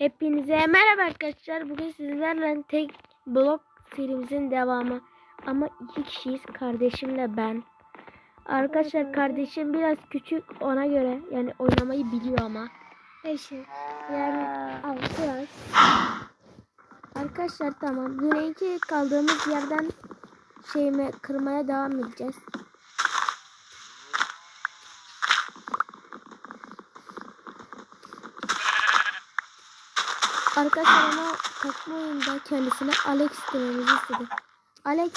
Hepinize merhaba arkadaşlar. Bugün sizlerle tek blok serimizin devamı. Ama iki kişiyiz. Kardeşimle ben. Arkadaşlar kardeşim biraz küçük ona göre. Yani oynamayı biliyor ama. Beşi. Yani altı yaş. Arkadaşlar tamam. Yine kaldığımız yerden şeyimi kırmaya devam edeceğiz. Arkadaşlar ama takma oyunda kendisine Alex dememizi istedi. Alex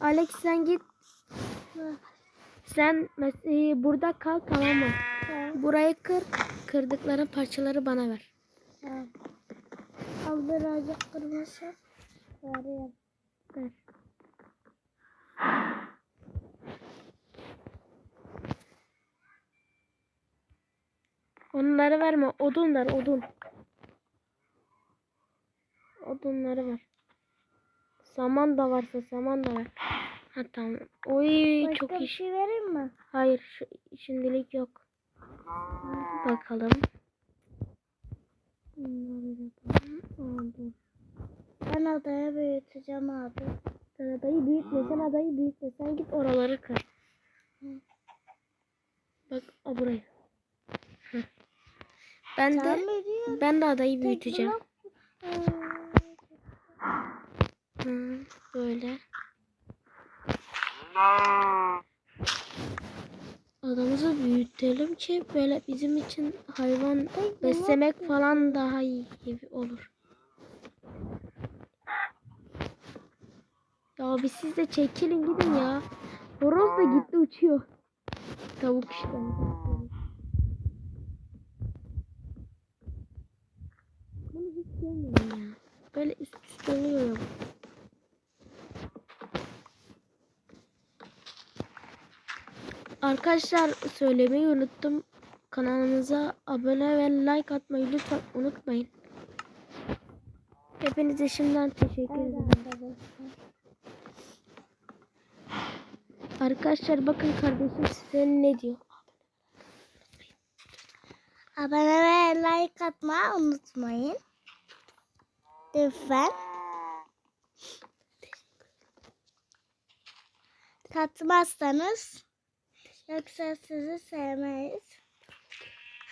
Alex sen git. Sen e, burada kal tamam mı? Burayı kır. Kırdıkların parçaları bana ver. Tamam. Al birazcık kırması. Vereyim. Ver. Onları verme. Odun ver odun. Odunları ver. Saman da varsa saman da ver. Ha tamam. Oy Başka çok bir iyi. şey vereyim mi? Hayır şu- şimdilik yok. Bakalım. Ben adaya büyüteceğim abi. Sen adayı büyütme. Sen adayı büyütme. Sen git oraları kır. Bak o burayı. Ben Sen de ben de adayı büyüteceğim. Hı, böyle. Adamızı büyütelim ki böyle bizim için hayvan beslemek falan daha iyi gibi olur. Ya bir siz de çekilin gidin ya. Horoz da gitti uçuyor. Tavuk işte. Bunu hiç sevmiyorum ya. Böyle üst üste oluyor ya. Arkadaşlar söylemeyi unuttum. Kanalımıza abone ve like atmayı lütfen unutmayın. Hepinize şimdiden teşekkür ederim. arkadaşlar. Arkadaşlar bakın kardeşim size ne diyor. Abone ve like atmayı unutmayın. Lütfen. Katmazsanız yoksa sizi sevmeyiz.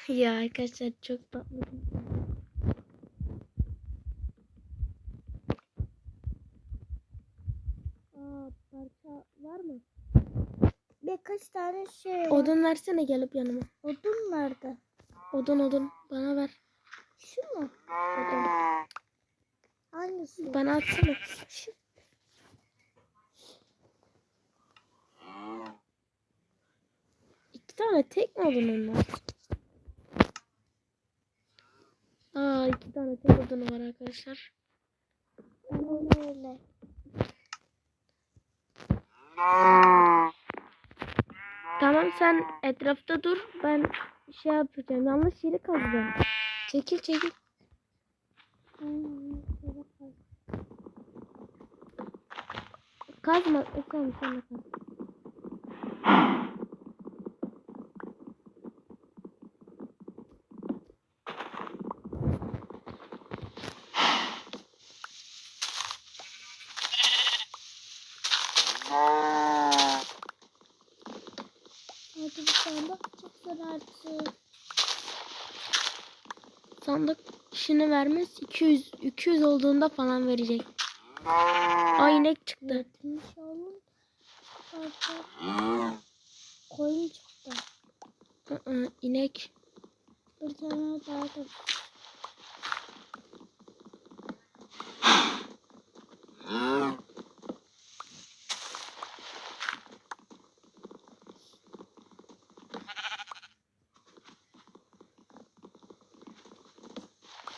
Ya arkadaşlar çok tatlı. Aa parça var mı? Birkaç tane şey var. Odun versene gelip yanıma. Odun nerede? Odun odun bana ver. Şu mu? Odun. Hangisi? Bana atsana. Şu. İki tane tek mi odun onlar? Aa iki tane tek odunu var arkadaşlar. Öyle. Tamam sen etrafta dur. Ben şey yapacağım. Yanlış yeri kazacağım. Çekil çekil. Kazma. E, tamam sen de kaz. Hadi bir tane çıksın artık. Sandık işini vermez. 200 200 olduğunda falan verecek. Aa inek çıktı. Yetmiş olun. Artık koyun çıktı. Hı inek. Bir tane daha da.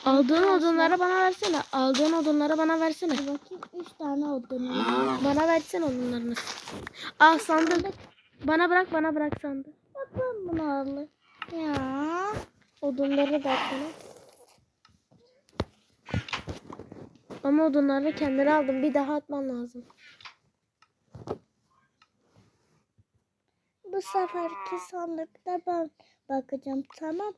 Aldığın odunları bana versene. Aldığın odunları bana versene. Bakayım. Üç tane odun. Bana versene odunlarını. Al sandık. Bana bırak bana bırak sandık. Bak ben bunu aldım. Ya. Odunları da at bana. Ama odunları kendine aldım. Bir daha atman lazım. Bu seferki sandıkta ben bakacağım tamam.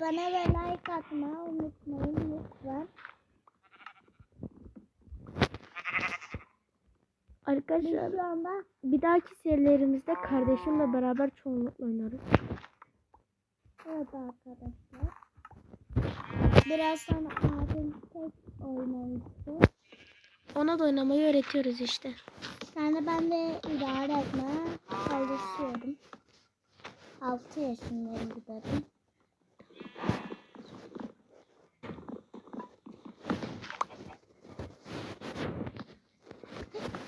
Abone ve like atmayı unutmayın lütfen. Arkadaşlar şu anda bir dahaki serilerimizde kardeşimle beraber çoğunlukla oynarız. evet arkadaşlar. Biraz sonra abim tek oynamıştı. Ona da oynamayı öğretiyoruz işte. Yani ben de idare etmeye çalışıyorum. 6 yaşındayım giderim.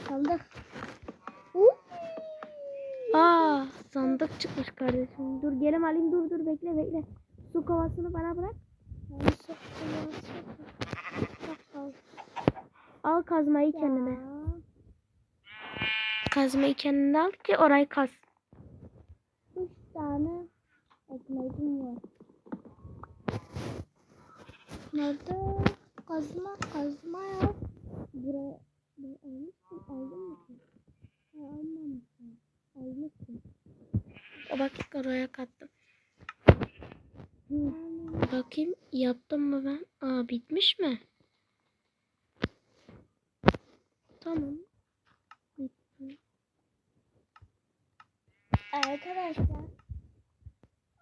Sandık. Uy! Aa sandık çıkmış kardeşim. Dur gelim alayım dur dur bekle bekle. Su kovasını bana bırak. Al kazmayı kendine. Kazmayı kendine al ki orayı kaz. Üç tane ekmeğim var. Nerede? Kazma, kazma yok. Buraya, ben almıştım, aldın mı? Ha, almamışsın. Almışsın. Bak oraya kattım. Bakayım yaptım mı ben? Aa bitmiş mi? Tamam. Bitti. Arkadaşlar,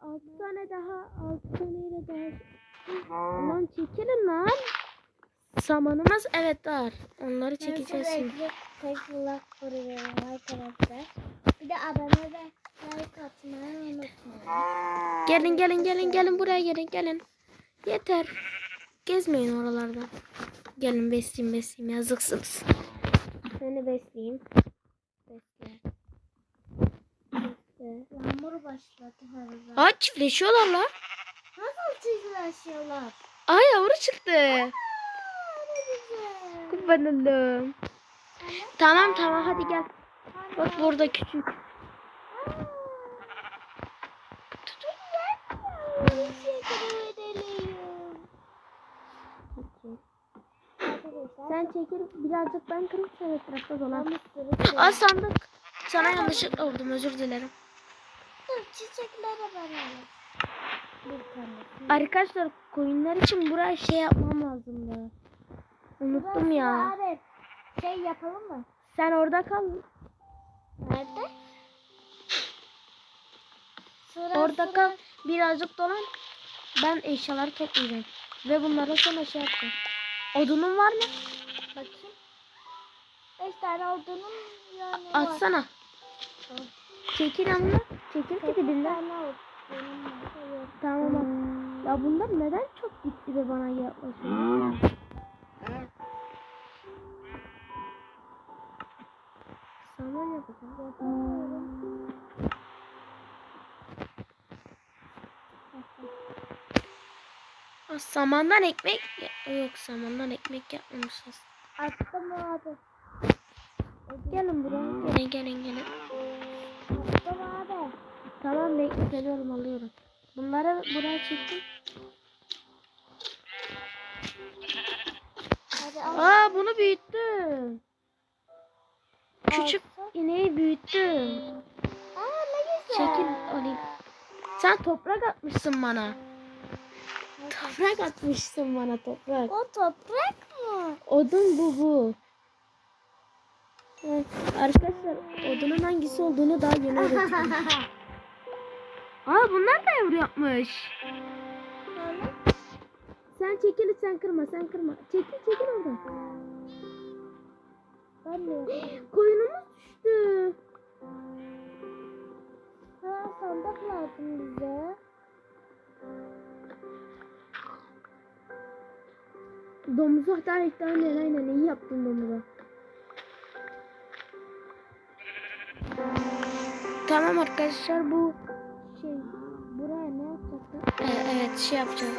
Altı tane daha, altı taneyle daha. Lan çekilin lan. Samanımız evet var. Onları çekeceğiz şimdi. kuruyorum arkadaşlar. Bir de abone ve like atmayı unutmayın. Gelin gelin gelin gelin buraya gelin gelin. Yeter. Gezmeyin oralarda. Gelin besleyeyim besleyeyim yazıksınız. Seni besleyeyim. Besle. Besle. Yağmur başladı. Aa çiftleşiyorlar la. Nasıl çizgileşiyorlar? Aa yavru çıktı. Aa. Tamam tamam hadi gel. Bak burada küçük. Sen çekil birazcık ben kırayım sen etrafta dolan. Aa sandık. Sana yanlışlıkla vurdum özür dilerim. Çiçeklere bakalım. Bir tane. Arkadaşlar koyunlar için buraya şey yapmam lazımdı. Unuttum ya. Abi şey yapalım mı? Sen orada kal. Nerede? Sıra Orada sıra- kal. Birazcık dolan. Ben eşyaları toplayacağım. Ve bunlara sonra şey yapacağım. Odunun var mı? Bakayım. Beş tane olduğunun yani var. Atsana. Çekil yanına. Çekil ki dibinden. Tamam bak. Ya bunlar neden çok gitti ve bana yaklaşıyor? Saman yapacağım. Samandan ekmek yok samandan ekmek yapmamışız. Attım abi. Gelin buraya. Gelin gelin gelin. Attım abi. Tamam bekle geliyorum alıyorum. Bunları buraya çektim. Aa bunu büyüttüm. Küçük ineği büyüttüm. Aa ne güzel. Çekil alayım. Sen toprak atmışsın bana. Toprak atmışsın bana toprak. O toprak mı? Odun bu bu. Evet, arkadaşlar odunun hangisi olduğunu daha yeni öğrettim. Aa bunlar da yavru yapmış. Sen çekil sen kırma sen kırma. Çekil çekil oradan. Koyunumuz düştü. Ha sandık lazım bize. Domuzu hatta aynen aynen iyi yaptın domuza. Tamam arkadaşlar bu Ee, evet şey yapacaktım.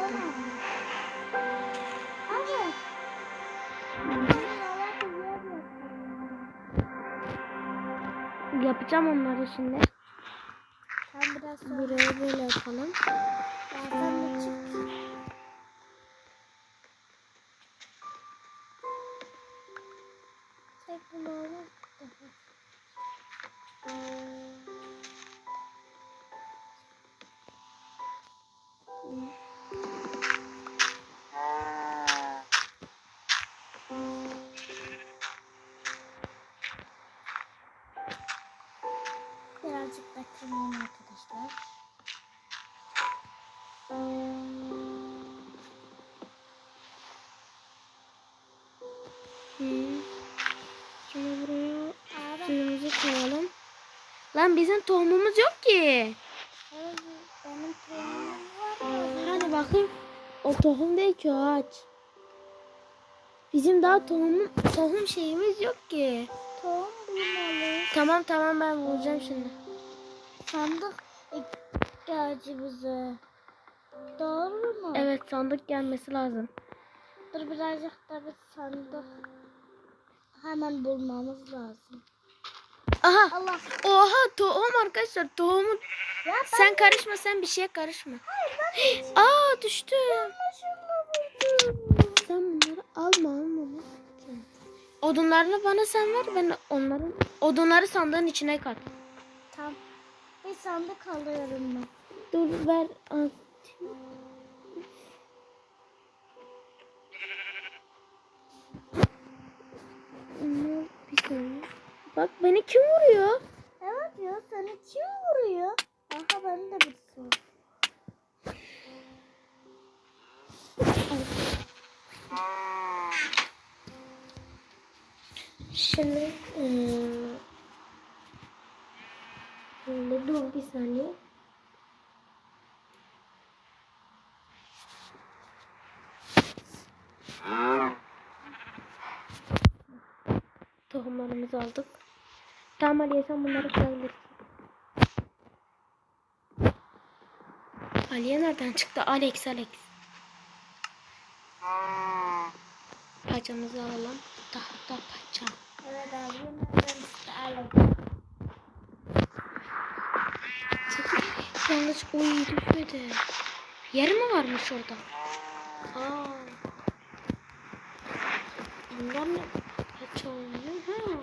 Yapacağım onları şimdi. Sen biraz sonra. Buraya böyle yapalım. Zaten bir çık. Beklemeyin arkadaşlar. Hı. Şimdi buraya suyumuzu koyalım. Lan bizim tohumumuz yok ki. benim tohumum. Hadi bakayım. O tohum değil ki ağaç. Bizim daha tohum, tohum şeyimiz yok ki. Tohum bulmalıyız. Tamam tamam ben bulacağım şimdi. Sandık ihtiyacı bize. Doğru mu? Evet sandık gelmesi lazım. Dur birazcık da bir sandık hemen bulmamız lazım. Aha. Allah. Oha tohum arkadaşlar tohumu. Ya ben Sen karışma sen bir şeye karışma. Hayır Aa düştü. buldum. Sen bunları alma. Odunlarını bana sen ver ben onların odunları sandığın içine kat. Tamam. Bir sandık alıyorum ben. Dur ver. bir saniye. Bak beni kim vuruyor? Evet ya seni kim vuruyor? Aha ben de bir soru. Şimdi eee şimdi dur bir saniye. Tohumlarımızı aldık. Tamam Aliye sen bunları koyabilirsin. Aliye nereden çıktı? Alex Alex. Paçamızı alalım. Daha da paça. Evet abi Alex? Yalnız oy düşmedi. Yer mi varmış orada? Aa. Bunlar ne? Kaç oynuyor? Ha.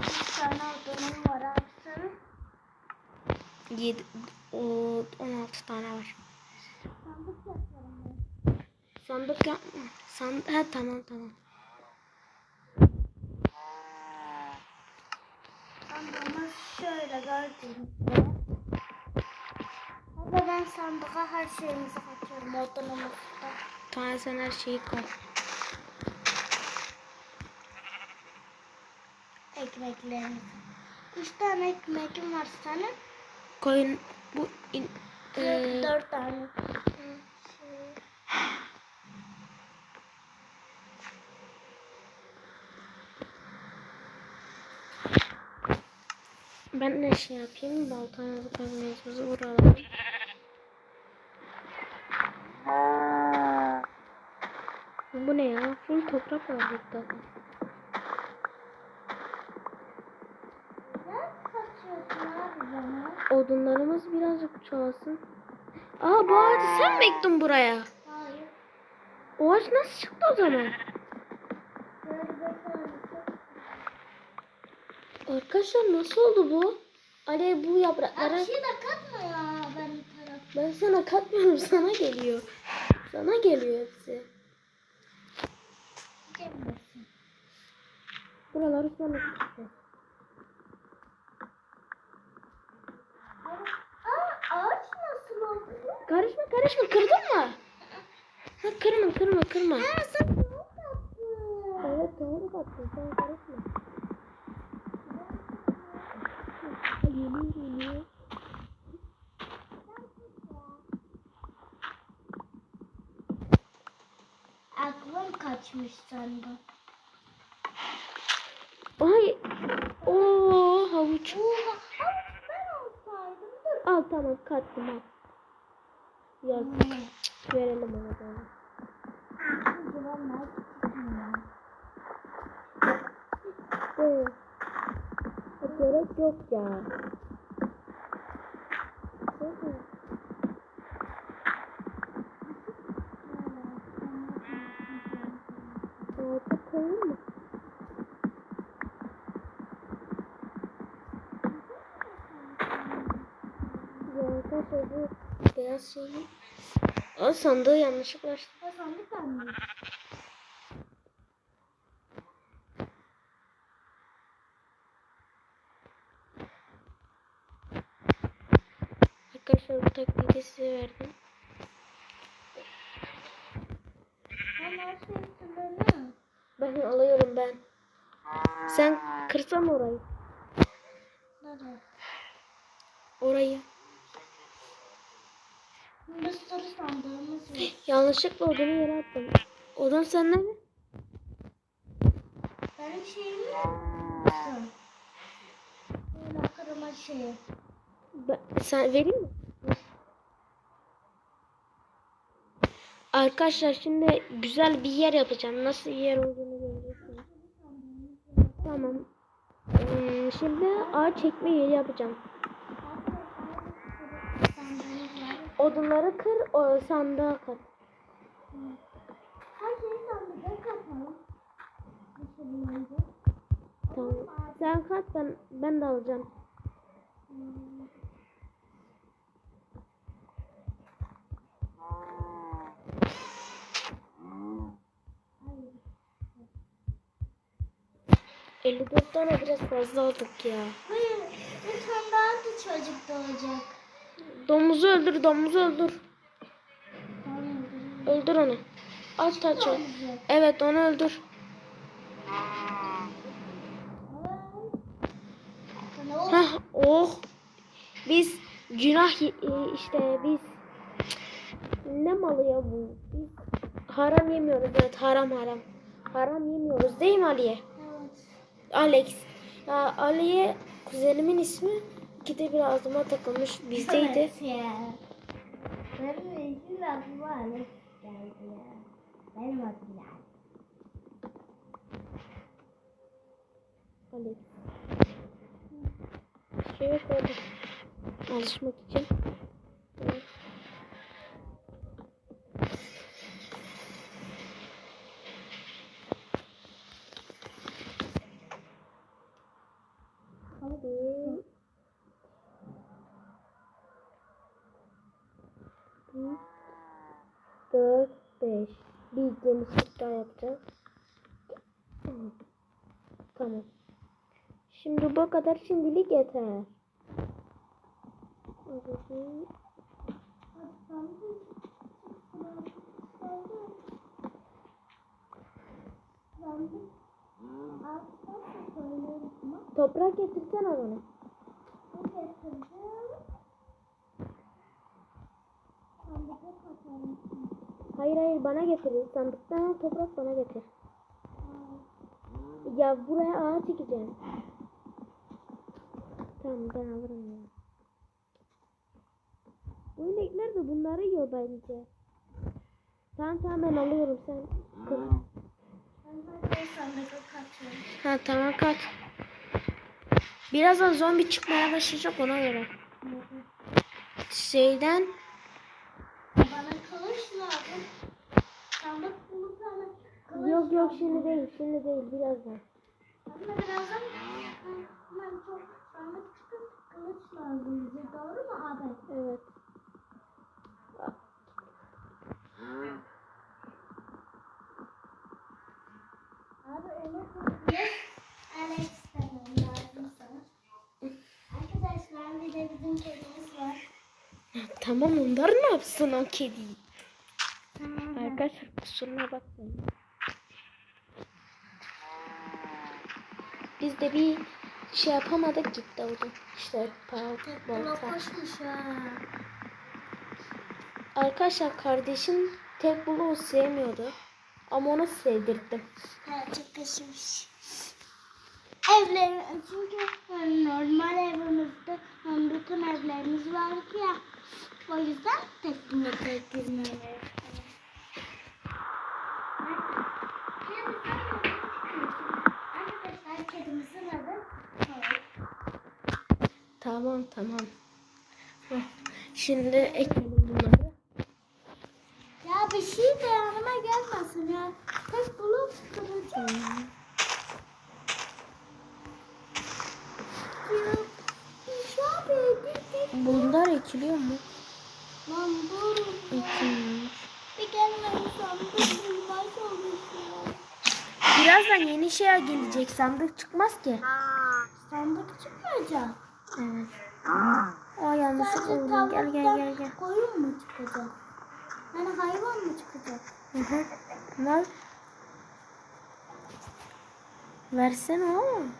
Bir tane odunum var abi senin. Yedi, o, 16 tane var. Sandık yapma. Sandık, ha tamam tamam. Bunu şöyle gördüğünüz gibi. Baba ben sandığa her şeyimizi katıyorum odunumuzu da. Tamam sen her şeyi koy. Ekmeklerimizi. Üç tane ekmekim var senin. Koyun bu in, e, Dört tane. Ben ne şey yapayım? Baltamızı kazmamızı vuralım. Bu ne ya? Full toprak var burada. Odunlarımız birazcık çoğalsın. Aa bu ağacı sen mi ektin buraya? Hayır. O ağaç nasıl çıktı o zaman? Böyle bakalım. Arkadaşlar nasıl oldu bu? Ali bu yapraklara... Abi şey de katma ya benim taraf. Ben sana katmıyorum sana geliyor. Sana geliyor hepsi. Gelmesin. Buraları nasıl oldu? Karışma karışma kırdın mı? Ha, kırma kırma kırma. Ha sen ne yaptın? Evet doğru kattın sen karışma. Ha, Geliyor geliyor. Aklım kaçmış sandım. Ay. Oo havuç. Oo, havuç ben olsaydım dur. Al tamam kattım al. Yaz. Verelim ona da. Evet. Gerek yok ya. Alta koyayım? Ya arkadaşlar bu beyaz şeyi... Aa sandığı yanlışlıkla açtım. O sandık anne. Arkadaşlar bu taktiği de size verdim. Ben her şeyi sınırlı. Ben alıyorum ben. Sen kırsan orayı. Nerede? Orayı. Bir sürü sandığımız var. Yanlışlıkla odunu yere attım. Odun sende mi? Benim şeyim mi? Böyle kırma şeyi. Ben, sen vereyim mi? Arkadaşlar şimdi güzel bir yer yapacağım. Nasıl yer olduğunu göreceksiniz. Tamam. Hmm, şimdi ağaç çekme yeri yapacağım. Odunları kır, o sandığa kat. Sandığa katalım. Tamam. Sen kat ben ben de alacağım. ...54 tane biraz fazla aldık ya. Hayır, bir tane daha da çocuk doğacak. Domuzu öldür, domuzu öldür. Öldür onu. At taçı. Evet onu öldür. Hah oh. Biz günah e, işte biz ne malı ya bu? Biz haram yemiyoruz evet haram haram. Haram yemiyoruz değil mi Aliye? Evet. Alex. Ya Aliye kuzenimin ismi ikide bir ağzıma takılmış bizdeydi. Evet ya. Benim aklıma Alex. Benim adım yani. Alex. Şöyle koydum. Alışmak için. Evet. Hadi. Bir, dört, beş. Bir genişlik daha yapacağız. Tamam. Şimdi bu kadar şimdilik yeter. Toprak getirsene bana. Hayır hayır bana getir. Sandıktan toprak bana getir. Ya buraya ağaç çekeceğim. Tamam ben alırım ya. Bu inekler de bunları yiyor bence. Tamam tamam ben alıyorum sen. kır. Ha tamam kat. Birazdan zombi çıkmaya başlayacak ona göre. Şeyden Bana kılıç lazım. Sandık bulup bana kılıç yok yok şimdi değil şimdi değil birazdan. Ama birazdan ben çok sandık çıkıp kılıç lazım bize. Doğru mu abi? Evet. Abi onu kılıç Alex lazım sana. Arkadaşlar bir de bizim kedimiz var. Tamam onlar ne yapsın o kedi? Tamam. Arkadaşlar kusuruna bakmayın. Biz de bir şey yapamadık gitti oldu. İşte balta. Arkadaşlar kardeşim tek bloğu sevmiyordu. Ama onu sevdirdim. Evet çok kaşımış. Evler çünkü normal evimizde bütün evlerimiz var ki ya. O yüzden tek kedimizin adı Tavuk. Tamam tamam. Şimdi ekledim bunları. Ya bir şey de yanıma gelmesin ya. Tek blok kıracağım. Tek tek Bunlar ekiliyor mu? Bir sandık bulmaz olmuşlar. Birazdan yeni şey gelecek. Sandık çıkmaz ki. Sandık çıkmayacak. Evet. O yani yanlışlıkla Sadece vurdum. Gel gel gel gel. Koyun mu çıkacak? Yani hayvan mı çıkacak? Hı hı. Ver. Versene oğlum.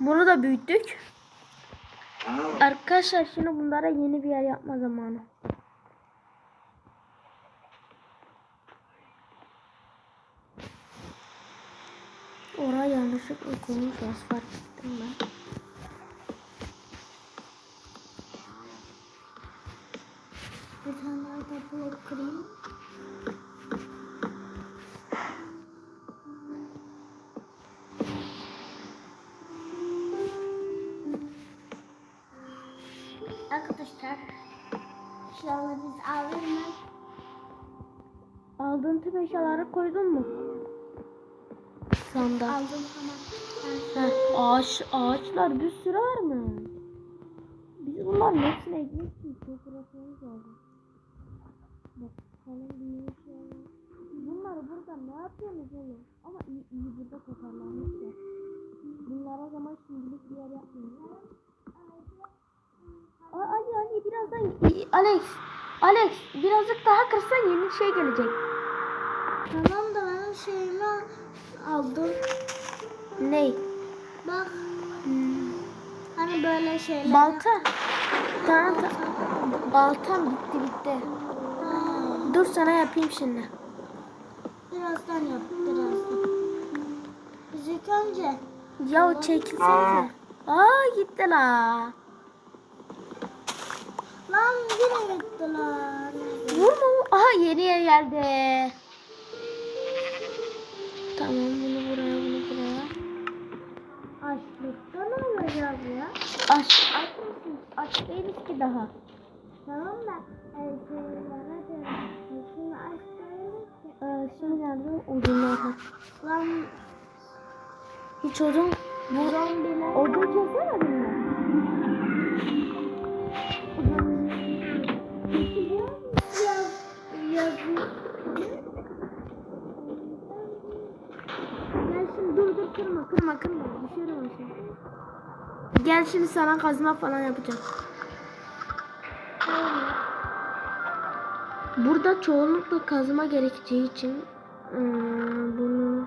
Bunu da büyüttük. Arkadaşlar şimdi bunlara yeni bir yer yapma zamanı. Oraya yanlışlıkla koymuş az fark ettim ben. Ağaç, ağaçlar bir sürü var mı? Biz bunların hepsine ekmek için çok uğraşmamız lazım. Bak falan bir şey var. Bunlar burada ne yapıyorsunuz oğlum? Ama iyi, iyi burada toparlanmışlar. Bunlara zaman şimdilik bir yer. Aa, Ali Ali birazdan Alex Alex birazcık daha kırsan yeni şey gelecek. Tamam da benim şeyimi aldım. Ney? Bak hani böyle şeyler. Balta. Tamam tamam. Baltam bitti bitti. Ha, Dur sana yapayım şimdi. birazdan yap birazdan. Biz ilk önce Ya o çekilsene. Aa gitti la. lan yine gittiler. Vurma. Aha yeni yer geldi. Tamam bunu buraya bunu buraya. Aç. Aç mısın? Aç değiliz ki daha. Tamam da elbiselere de şimdi açtığımız Ee, şimdi nerede? Odunlar. Lan Hiç odun. Bu zombiler. odun kesemedin mi? Gel şimdi sana kazma falan yapacağım. Burada çoğunlukla kazma gerekeceği için eee, bunu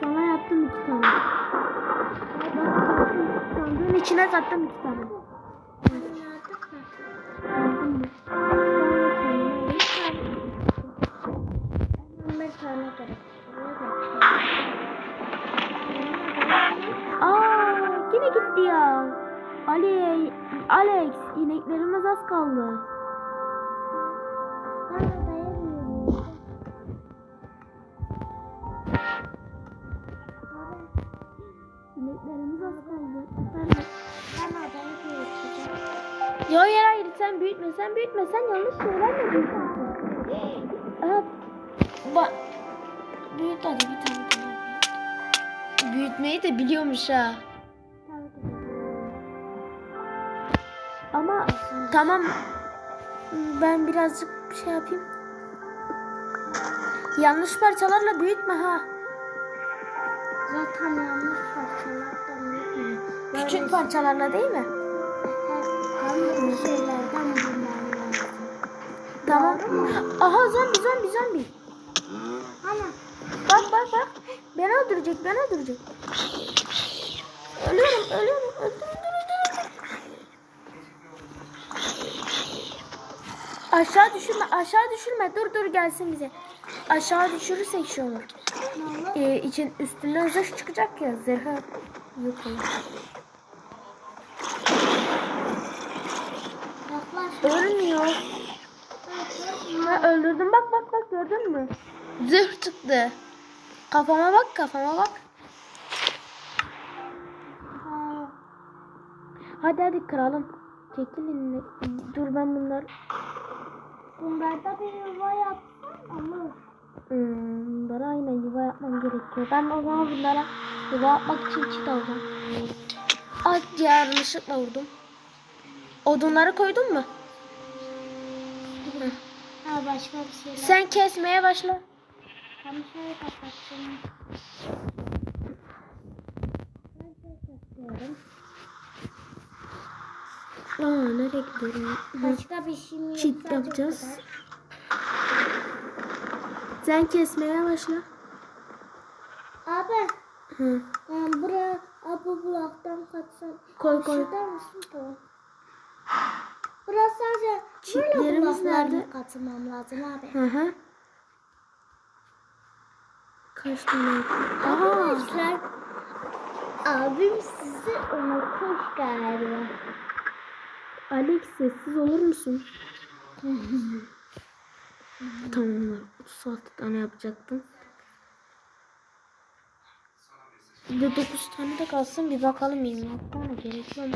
sana yaptım iki tane. Sandığın içine kattım iki tane. Bir tane gerek. Gitti ya. Ali, Alex ineklerimiz az kaldı. İneklerimiz az kaldı. Efendim? Ben. Yo hayır hayır sen büyütme sen büyütme sen yanlış büyütüyorsun? Evet. Bak. Büyüt hadi bir tane. Büyütmeyi de biliyormuş ha. Tamam ben birazcık bir şey yapayım. Yanlış parçalarla büyütme ha. Zaten yanlış parçalardan büyütmüyor. Küçük parçalarla değil mi? Bir şeylerden lazım. Tamam. Aha zombi zombi zombi. Ana. Bak bak bak. Beni öldürecek, beni öldürecek. Ölüyorum, ölüyorum. Öldür, öldür, öldür, öldür. Aşağı düşürme, aşağı düşürme. Dur dur gelsin bize. Aşağı düşürürsek şey olur. Ee, için üstünden zırh çıkacak ya. Zırhı yok olur. Ölmüyor. Ha, öldürdüm. Bak bak bak gördün mü? Zırh çıktı. Kafama bak, kafama bak. Ha, Hadi hadi kıralım. Çekilin. Dur ben bunları Bunlarda bir yuva yapsam olur. Hmm, bunlara aynen yuva yapmam gerekiyor. Ben o zaman bunlara yuva yapmak için çit alacağım. Ay yanlışlıkla vurdum. Odunları koydun mu? Ha başka bir şeyler. Sen kesmeye başla. Tam şöyle kapatacağım. Aa nereye gidiyorum? Başka bir şey mi? Çit yapacağız. Sen kesmeye başla. Abi Hı. ben buraya bu bloktan katsam. Koy, koy. Şurada mısın bu? Burası sadece böyle nerede? katmam lazım abi. Hı hı. Kaç tane? Aha. Arkadaşlar abim sizi unutmuş galiba. Alex sessiz olur musun? Tamamlar. 36 tane yapacaktım. Bir de 9 tane de kalsın bir bakalım 26 tane gerekiyor mu?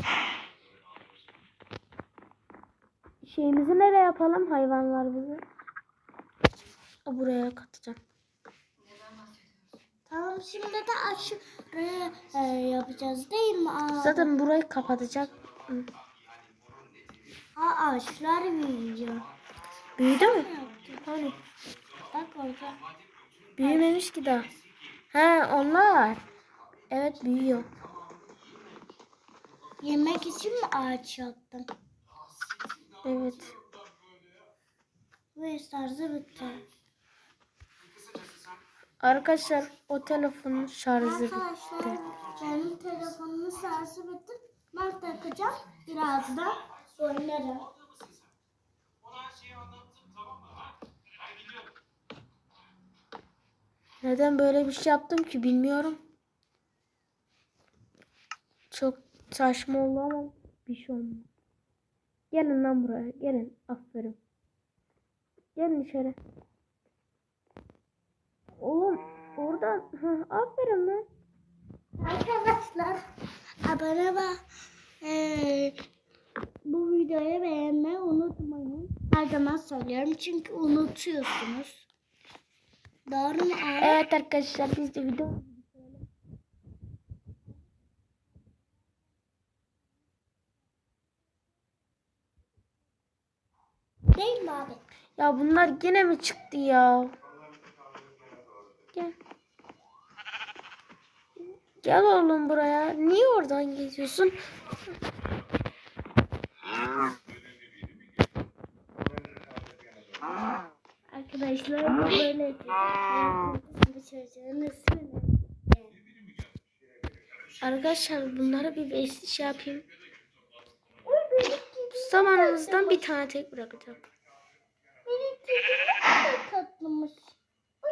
Şeyimizi nereye yapalım hayvanlarımızı? Buraya katacağım. Tamam şimdi de aşırı e, yapacağız değil mi? Aa, Zaten burayı kapatacak. Hı. Aa, ağaçlar büyüyor. Büyüdü mü? Hani? Bak orada. Büyümemiş ki daha. He onlar. Evet büyüyor. Yemek için mi ağaç yaptın? Evet. Ve şarjı bitti. Arkadaşlar o telefonun şarjı bitti. benim telefonumun şarjı bitti. Ben takacağım. Birazdan oynarım. Neden böyle bir şey yaptım ki bilmiyorum. Çok saçma oldu ama bir şey olmadı. Gelin lan buraya. Gelin. Aferin. Gelin içeri. Oğlum oradan. Aferin lan. Arkadaşlar abone ve eee, bu videoyu beğenmeyi unutmayın. Her zaman söylüyorum çünkü unutuyorsunuz. Doğru mu? Evet arkadaşlar biz de video Değil mi abi? Ya bunlar gene mi çıktı ya? Gel. Gel oğlum buraya. Niye oradan geziyorsun? Arkadaşlar bu böyle. Bu çocuğun ismi ne? Arkadaşlar bunları bir beşli şey yapayım. Zamanımızdan bir tane tek bırakacağım. Uy.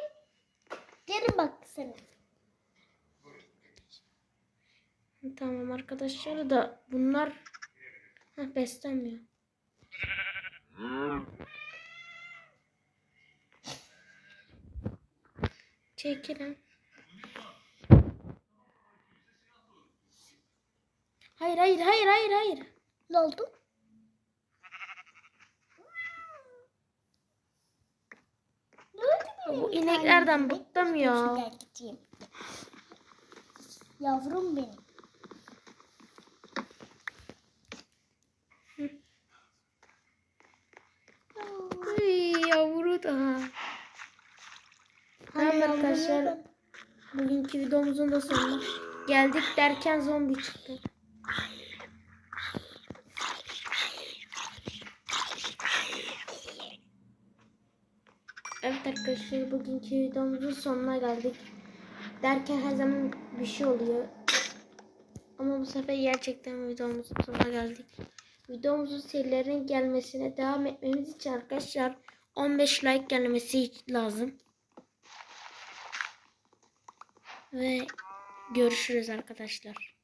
Gelin bak sana. Tamam arkadaşlar da bunlar Heh, beslenmiyor. Çekilin. Hayır hayır hayır hayır hayır. Ne oldu? Bu ineklerden bıktım ya. Yavrum benim. Uy, yavru da. Ay, arkadaşlar. Bugünkü videomuzun da sonuna geldik derken zombi çıktı. Evet arkadaşlar bugünkü videomuzun sonuna geldik. Derken her zaman bir şey oluyor. Ama bu sefer gerçekten videomuzun sonuna geldik. Videomuzun serilerin gelmesine devam etmemiz için arkadaşlar 15 like gelmesi lazım. Ve görüşürüz arkadaşlar.